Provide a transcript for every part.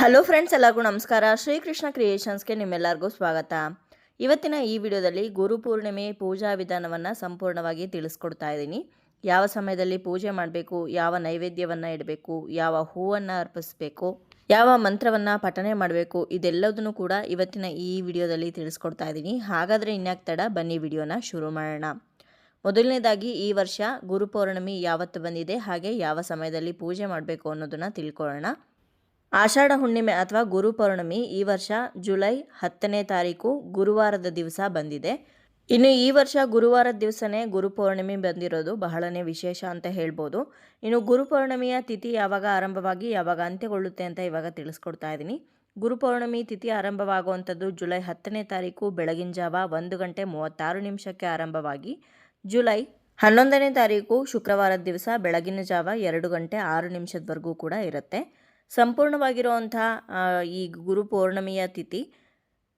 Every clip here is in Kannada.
ಹಲೋ ಫ್ರೆಂಡ್ಸ್ ಎಲ್ಲರಿಗೂ ನಮಸ್ಕಾರ. ಶ್ರೀಕೃಷ್ಣ ಕ್ರಿಯೇಷನ್ಸ್ಗೆ ನಿಮ್ಮೆಲ್ಲರಿಗೂ ಸ್ವಾಗತ. ಇವತ್ತಿನ ಈ ವಿಡಿಯೋದಲ್ಲಿ ಗುರುಪೂರ್ಣಿಮೆ ಪೂಜಾ ವಿಧಾನವನ್ನು ಸಂಪೂರ್ಣವಾಗಿ ತಿಳಿಸ್ಕೊಡ್ತಾ ಇದ್ದೀನಿ. ಯಾವ ಸಮಯದಲ್ಲಿ ಪೂಜೆ ಮಾಡಬೇಕು, ಯಾವ ನೈವೇದ್ಯವನ್ನು ಇಡಬೇಕು, ಯಾವ ಹೂವನ್ನು ಅರ್ಪಿಸಬೇಕು, ಯಾವ ಮಂತ್ರವನ್ನು ಪಠನೆ ಮಾಡಬೇಕು, ಇದೆಲ್ಲದನ್ನು ಕೂಡ ಇವತ್ತಿನ ಈ ವಿಡಿಯೋದಲ್ಲಿ ತಿಳಿಸ್ಕೊಡ್ತಾ ಇದ್ದೀನಿ. ಹಾಗಾದರೆ ಇನ್ಯಾಕೆ ತಡ, ಬನ್ನಿ ವಿಡಿಯೋನ ಶುರು ಮಾಡೋಣ. ಮೊದಲನೇದಾಗಿ, ಈ ವರ್ಷ ಗುರು ಪೌರ್ಣಮಿ ಯಾವತ್ತು ಬಂದಿದೆ, ಹಾಗೆ ಯಾವ ಸಮಯದಲ್ಲಿ ಪೂಜೆ ಮಾಡಬೇಕು ಅನ್ನೋದನ್ನು ತಿಳ್ಕೊಳ್ಳೋಣ. ಆಷಾಢ ಹುಣ್ಣಿಮೆ ಅಥವಾ ಗುರು ಪೌರ್ಣಮಿ ಈ ವರ್ಷ ಜುಲೈ ಹತ್ತನೇ ತಾರೀಕು ಗುರುವಾರದ ದಿವಸ ಬಂದಿದೆ. ಇನ್ನು ಈ ವರ್ಷ ಗುರುವಾರದ ದಿವಸನೇ ಗುರುಪೌರ್ಣಿಮೆ ಬಂದಿರೋದು ಬಹಳನೇ ವಿಶೇಷ ಅಂತ ಹೇಳ್ಬೋದು. ಇನ್ನು ಗುರುಪೌರ್ಣಿಮೆಯ ತಿಥಿ ಯಾವಾಗ ಆರಂಭವಾಗಿ ಯಾವಾಗ ಅಂತ್ಯಗೊಳ್ಳುತ್ತೆ ಅಂತ ಇವಾಗ ತಿಳಿಸ್ಕೊಡ್ತಾ ಇದ್ದೀನಿ ಗುರುಪೌರ್ಣಮಿ ತಿಥಿ ಆರಂಭವಾಗುವಂಥದ್ದು ಜುಲೈ ಹತ್ತನೇ ತಾರೀಕು ಬೆಳಗಿನ ಜಾವ ಒಂದು ಗಂಟೆ ಮೂವತ್ತಾರು ನಿಮಿಷಕ್ಕೆ ಆರಂಭವಾಗಿ. ಜುಲೈ ಹನ್ನೊಂದನೇ ತಾರೀಕು ಶುಕ್ರವಾರದ ದಿವಸ ಬೆಳಗಿನ ಜಾವ ಎರಡು ಗಂಟೆ ಆರು ನಿಮಿಷದವರೆಗೂ ಕೂಡ ಇರುತ್ತೆ. ಸಂಪೂರ್ಣವಾಗಿರುವಂಥ ಈ ಗುರು ಪೌರ್ಣಮಿಯ ತಿಥಿ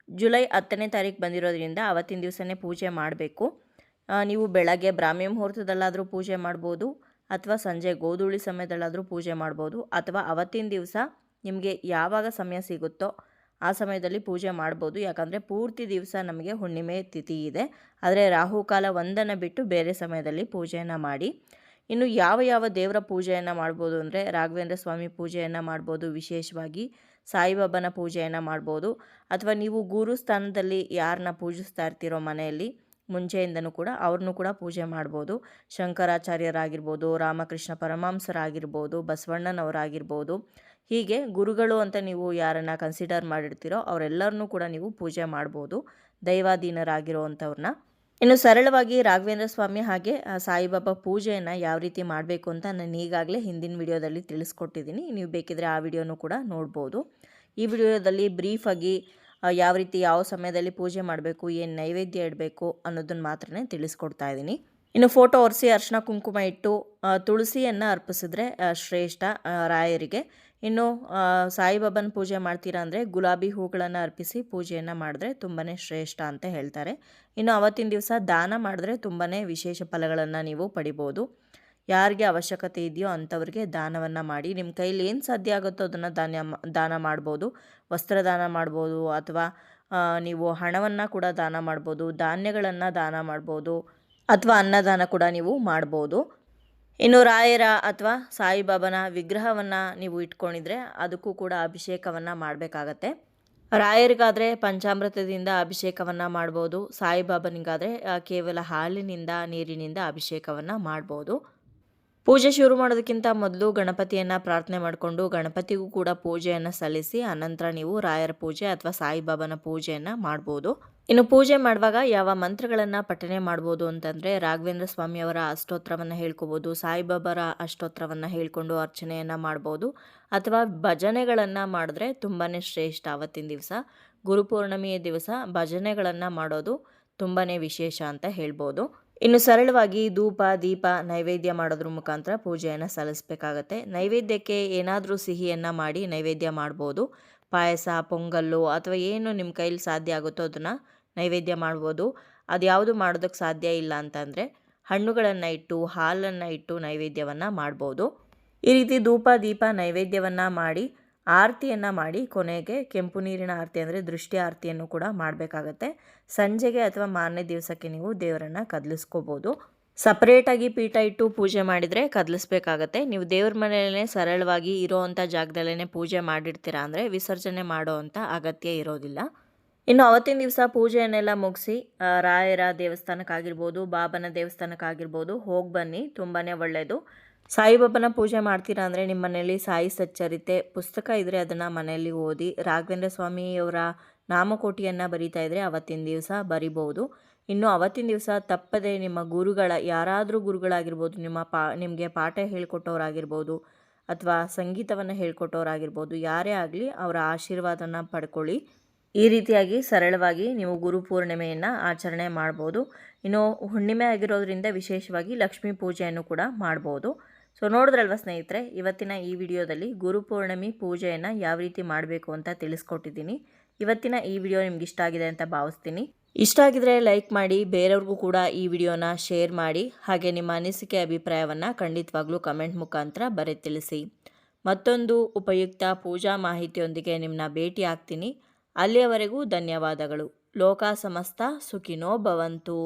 ಜುಲೈ ಹತ್ತನೇ ತಾರೀಕು ಬಂದಿರೋದ್ರಿಂದ ಅವತ್ತಿನ ದಿವಸನೇ ಪೂಜೆ ಮಾಡಬೇಕು. ನೀವು ಬೆಳಗ್ಗೆ ಬ್ರಾಹ್ಮಿ ಮುಹೂರ್ತದಲ್ಲಾದರೂ ಪೂಜೆ ಮಾಡ್ಬೋದು, ಅಥವಾ ಸಂಜೆ ಗೋಧೂಳಿ ಸಮಯದಲ್ಲಾದರೂ ಪೂಜೆ ಮಾಡ್ಬೋದು, ಅಥವಾ ಅವತ್ತಿನ ದಿವಸ ನಿಮಗೆ ಯಾವಾಗ ಸಮಯ ಸಿಗುತ್ತೋ ಆ ಸಮಯದಲ್ಲಿ ಪೂಜೆ ಮಾಡ್ಬೋದು. ಯಾಕಂದರೆ ಪೂರ್ತಿ ದಿವಸ ನಮಗೆ ಹುಣ್ಣಿಮೆ ತಿಥಿ ಇದೆ. ಆದರೆ ರಾಹುಕಾಲ ಒಂದನ್ನು ಬಿಟ್ಟು ಬೇರೆ ಸಮಯದಲ್ಲಿ ಪೂಜೆಯನ್ನು ಮಾಡಿ. ಇನ್ನು ಯಾವ ಯಾವ ದೇವರ ಪೂಜೆಯನ್ನು ಮಾಡ್ಬೋದು ಅಂದರೆ ರಾಘವೇಂದ್ರ ಸ್ವಾಮಿ ಪೂಜೆಯನ್ನು ಮಾಡ್ಬೋದು, ವಿಶೇಷವಾಗಿ ಸಾಯಿಬಾಬಾನ ಪೂಜೆಯನ್ನು ಮಾಡ್ಬೋದು, ಅಥವಾ ನೀವು ಗುರು ಸ್ಥಾನದಲ್ಲಿ ಯಾರನ್ನ ಪೂಜಿಸ್ತಾ ಇರ್ತೀರೋ ಮನೆಯಲ್ಲಿ, ಮುಂಚೆಯಿಂದನೂ ಕೂಡ ಅವ್ರನ್ನೂ ಕೂಡ ಪೂಜೆ ಮಾಡ್ಬೋದು. ಶಂಕರಾಚಾರ್ಯರಾಗಿರ್ಬೋದು, ರಾಮಕೃಷ್ಣ ಪರಮಾಂಸರಾಗಿರ್ಬೋದು ಬಸವಣ್ಣನವರಾಗಿರ್ಬೋದು. ಹೀಗೆ ಗುರುಗಳು ಅಂತ ನೀವು ಯಾರನ್ನು ಕನ್ಸಿಡರ್ ಮಾಡಿರ್ತೀರೋ ಅವರೆಲ್ಲರನ್ನೂ ಕೂಡ ನೀವು ಪೂಜೆ ಮಾಡ್ಬೋದು ದೈವಾಧೀನರಾಗಿರೋವಂಥವ್ರನ್ನ ಇನ್ನು ಸರಳವಾಗಿ ರಾಘವೇಂದ್ರ ಸ್ವಾಮಿ ಹಾಗೆ ಸಾಯಿಬಾಬಾ ಪೂಜೆಯನ್ನು ಯಾವ ರೀತಿ ಮಾಡಬೇಕು ಅಂತ ನಾನು ಈಗಾಗಲೇ ಹಿಂದಿನ ವಿಡಿಯೋದಲ್ಲಿ ತಿಳಿಸ್ಕೊಟ್ಟಿದ್ದೀನಿ. ನೀವು ಬೇಕಿದ್ರೆ ಆ ವಿಡಿಯೋನೂ ಕೂಡ ನೋಡ್ಬೋದು. ಈ ವಿಡಿಯೋದಲ್ಲಿ ಬ್ರೀಫಾಗಿ ಯಾವ ರೀತಿ ಯಾವ ಸಮಯದಲ್ಲಿ ಪೂಜೆ ಮಾಡಬೇಕು, ಏನು ನೈವೇದ್ಯ ಇಡಬೇಕು ಅನ್ನೋದನ್ನು ಮಾತ್ರ ತಿಳಿಸ್ಕೊಡ್ತಾ ಇದ್ದೀನಿ. ಇನ್ನು ಫೋಟೋ ಒರೆಸಿ ಅರ್ಶಿನ ಕುಂಕುಮ ಇಟ್ಟು ತುಳಸಿಯನ್ನು ಅರ್ಪಿಸಿದ್ರೆ ಶ್ರೇಷ್ಠ ರಾಯರಿಗೆ. ಇನ್ನು ಸಾಯಿಬಾಬನ ಪೂಜೆ ಮಾಡ್ತೀರಾ ಅಂದರೆ ಗುಲಾಬಿ ಹೂಗಳನ್ನು ಅರ್ಪಿಸಿ ಪೂಜೆಯನ್ನು ಮಾಡಿದ್ರೆ ತುಂಬಾ ಶ್ರೇಷ್ಠ ಅಂತ ಹೇಳ್ತಾರೆ. ಇನ್ನು ಅವತ್ತಿನ ದಿವಸ ದಾನ ಮಾಡಿದ್ರೆ ತುಂಬಾ ವಿಶೇಷ ಫಲಗಳನ್ನು ನೀವು ಪಡಿಬೋದು. ಯಾರಿಗೆ ಅವಶ್ಯಕತೆ ಇದೆಯೋ ಅಂಥವ್ರಿಗೆ ದಾನವನ್ನು ಮಾಡಿ. ನಿಮ್ಮ ಕೈಲಿ ಏನು ಸಾಧ್ಯ ಆಗುತ್ತೋ ಅದನ್ನು ದಾನ ದಾನ ಮಾಡ್ಬೋದು. ವಸ್ತ್ರದಾನ ಮಾಡ್ಬೋದು ಅಥವಾ ನೀವು ಹಣವನ್ನು ಕೂಡ ದಾನ ಮಾಡ್ಬೋದು. ಧಾನ್ಯಗಳನ್ನು ದಾನ ಮಾಡ್ಬೋದು. ಅಥವಾ ಅನ್ನದಾನ ಕೂಡ ನೀವು ಮಾಡ್ಬೋದು. ಇನ್ನು ರಾಯರ ಅಥವಾ ಸಾಯಿಬಾಬನ ವಿಗ್ರಹವನ್ನು ನೀವು ಇಟ್ಕೊಂಡಿದ್ರೆ ಅದಕ್ಕೂ ಕೂಡ ಅಭಿಷೇಕವನ್ನು ಮಾಡಬೇಕಾಗತ್ತೆ. ರಾಯರಿಗಾದರೆ ಪಂಚಾಮೃತದಿಂದ ಅಭಿಷೇಕವನ್ನು ಮಾಡ್ಬೋದು, ಸಾಯಿಬಾಬನಿಗಾದರೆ ಕೇವಲ ಹಾಲಿನಿಂದ, ನೀರಿನಿಂದ ಅಭಿಷೇಕವನ್ನು ಮಾಡ್ಬೋದು. ಪೂಜೆ ಶುರು ಮಾಡೋದಕ್ಕಿಂತ ಮೊದಲು ಗಣಪತಿಯನ್ನು ಪ್ರಾರ್ಥನೆ ಮಾಡಿಕೊಂಡು ಗಣಪತಿಗೂ ಕೂಡ ಪೂಜೆಯನ್ನು ಸಲ್ಲಿಸಿ ಅನಂತರ ನೀವು ರಾಯರ ಪೂಜೆ ಅಥವಾ ಸಾಯಿಬಾಬನ ಪೂಜೆಯನ್ನು ಮಾಡ್ಬೋದು. ಇನ್ನು ಪೂಜೆ ಮಾಡುವಾಗ ಯಾವ ಮಂತ್ರಗಳನ್ನು ಪಠನೆ ಮಾಡ್ಬೋದು ಅಂತಂದರೆ ರಾಘವೇಂದ್ರ ಸ್ವಾಮಿಯವರ ಅಷ್ಟೋತ್ರವನ್ನು ಹೇಳ್ಕೊಬೋದು, ಸಾಯಿಬಾಬರ ಅಷ್ಟೋತ್ರವನ್ನು ಹೇಳ್ಕೊಂಡು ಅರ್ಚನೆಯನ್ನು ಮಾಡ್ಬೋದು, ಅಥವಾ ಭಜನೆಗಳನ್ನು ಮಾಡಿದ್ರೆ ತುಂಬಾ ಶ್ರೇಷ್ಠ ಅವತ್ತಿನ ದಿವಸ. ಗುರುಪೂರ್ಣಿಮೆಯ ದಿವಸ ಭಜನೆಗಳನ್ನು ಮಾಡೋದು ತುಂಬಾ ವಿಶೇಷ ಅಂತ ಹೇಳ್ಬೋದು. ಇನ್ನು ಸರಳವಾಗಿ ಧೂಪ, ದೀಪ, ನೈವೇದ್ಯ ಮಾಡೋದ್ರ ಮುಖಾಂತರ ಪೂಜೆಯನ್ನು ಸಲ್ಲಿಸಬೇಕಾಗತ್ತೆ. ನೈವೇದ್ಯಕ್ಕೆ ಏನಾದರೂ ಸಿಹಿಯನ್ನು ಮಾಡಿ ನೈವೇದ್ಯ ಮಾಡ್ಬೋದು. ಪಾಯಸ, ಪೊಂಗಲ್ಲು ಅಥವಾ ಏನು ನಿಮ್ಮ ಕೈಲಿ ಸಾಧ್ಯ ಆಗುತ್ತೋ ಅದನ್ನು ನೈವೇದ್ಯ ಮಾಡ್ಬೋದು. ಅದು ಯಾವುದು ಮಾಡೋದಕ್ಕೆ ಸಾಧ್ಯ ಇಲ್ಲ ಅಂತಂದರೆ ಹಣ್ಣುಗಳನ್ನು ಇಟ್ಟು, ಹಾಲನ್ನು ಇಟ್ಟು ನೈವೇದ್ಯವನ್ನು ಮಾಡ್ಬೋದು. ಈ ರೀತಿ ಧೂಪ, ದೀಪ, ನೈವೇದ್ಯವನ್ನು ಮಾಡಿ ಆರತಿಯನ್ನು ಮಾಡಿ ಕೊನೆಗೆ ಕೆಂಪು ನೀರಿನ ಆರತಿ ಅಂದರೆ ದೃಷ್ಟಿ ಆರತಿಯನ್ನು ಕೂಡ ಮಾಡಬೇಕಾಗತ್ತೆ. ಸಂಜೆಗೆ ಅಥವಾ ಮಾರನೇ ದಿವಸಕ್ಕೆ ನೀವು ದೇವರನ್ನು ಕದಲಿಸ್ಕೋಬೋದು. ಸಪ್ರೇಟಾಗಿ ಪೀಠ ಇಟ್ಟು ಪೂಜೆ ಮಾಡಿದರೆ ಕದಲಿಸ್ಬೇಕಾಗತ್ತೆ. ನೀವು ದೇವ್ರ ಮನೆಯಲ್ಲೇ ಸರಳವಾಗಿ ಇರೋವಂಥ ಜಾಗದಲ್ಲೇ ಪೂಜೆ ಮಾಡಿರ್ತೀರಾ ಅಂದರೆ ವಿಸರ್ಜನೆ ಮಾಡೋ ಅಂಥ ಅಗತ್ಯ ಇರೋದಿಲ್ಲ. ಇನ್ನು ಅವತ್ತಿನ ದಿವಸ ಪೂಜೆಯನ್ನೆಲ್ಲ ಮುಗಿಸಿ ರಾಯರ ದೇವಸ್ಥಾನಕ್ಕಾಗಿರ್ಬೋದು, ಬಾಬನ ದೇವಸ್ಥಾನಕ್ಕಾಗಿರ್ಬೋದು ಹೋಗಿ ಬನ್ನಿ ತುಂಬಾ ಒಳ್ಳೆಯದು ಸಾಯಿಬಾಬನ ಪೂಜೆ ಮಾಡ್ತೀರಾ ಅಂದರೆ ನಿಮ್ಮ ಮನೆಯಲ್ಲಿ ಸಾಯಿ ಸಚ್ಚರಿತೆ. ಪುಸ್ತಕ ಇದ್ದರೆ ಅದನ್ನು ಮನೆಯಲ್ಲಿ ಓದಿ ರಾಘವೇಂದ್ರ ಸ್ವಾಮಿಯವರ ನಾಮಕೋಟಿಯನ್ನು ಬರಿತಾ ಇದ್ದರೆ ಅವತ್ತಿನ ದಿವಸ ಬರಿಬೋದು ಇನ್ನು ಅವತ್ತಿನ ದಿವಸ ತಪ್ಪದೆ ನಿಮ್ಮ ಗುರುಗಳ ಯಾರಾದರೂ ಗುರುಗಳಾಗಿರ್ಬೋದು, ನಿಮ್ಮ ಪಾ ನಿಮಗೆ ಪಾಠ ಹೇಳ್ಕೊಟ್ಟವರಾಗಿರ್ಬೋದು ಅಥವಾ ಸಂಗೀತವನ್ನು ಹೇಳ್ಕೊಟ್ಟವರಾಗಿರ್ಬೋದು, ಯಾರೇ ಆಗಲಿ ಅವರ ಆಶೀರ್ವಾದನ ಪಡ್ಕೊಳ್ಳಿ. ಈ ರೀತಿಯಾಗಿ ಸರಳವಾಗಿ ನೀವು ಗುರು ಪೂರ್ಣಿಮೆಯನ್ನು ಆಚರಣೆ ಮಾಡ್ಬೋದು. ಇನ್ನು ಹುಣ್ಣಿಮೆ ಆಗಿರೋದ್ರಿಂದ ವಿಶೇಷವಾಗಿ ಲಕ್ಷ್ಮೀ ಪೂಜೆಯನ್ನು ಕೂಡ ಮಾಡ್ಬೋದು. ಸೊ ನೋಡಿದ್ರಲ್ವ ಸ್ನೇಹಿತರೆ, ಇವತ್ತಿನ ಈ ವಿಡಿಯೋದಲ್ಲಿ ಗುರುಪೂರ್ಣಮಿ ಪೂಜೆಯನ್ನು ಯಾವ ರೀತಿ ಮಾಡಬೇಕು ಅಂತ ತಿಳಿಸ್ಕೊಟ್ಟಿದ್ದೀನಿ. ಇವತ್ತಿನ ಈ ವಿಡಿಯೋ ನಿಮ್ಗೆ ಇಷ್ಟ ಆಗಿದೆ ಅಂತ ಭಾವಿಸ್ತೀನಿ. ಇಷ್ಟ ಆಗಿದ್ರೆ ಲೈಕ್ ಮಾಡಿ, ಬೇರೆಯವ್ರಿಗೂ ಕೂಡ ಈ ವಿಡಿಯೋನ ಶೇರ್ ಮಾಡಿ, ಹಾಗೆ ನಿಮ್ಮ ಅನಿಸಿಕೆ ಅಭಿಪ್ರಾಯವನ್ನು ಖಂಡಿತವಾಗ್ಲೂ ಕಮೆಂಟ್ ಮುಖಾಂತರ ಬರೆ ತಿಳಿಸಿ. ಮತ್ತೊಂದು ಉಪಯುಕ್ತ ಪೂಜಾ ಮಾಹಿತಿಯೊಂದಿಗೆ ನಿಮ್ಮನ್ನ ಭೇಟಿ ಆಗ್ತೀನಿ. ಅಲ್ಲಿಯವರೆಗೂ ಧನ್ಯವಾದಗಳು. ಲೋಕ ಸಮಸ್ತ ಸುಖಿನೋ ಭವಂತು.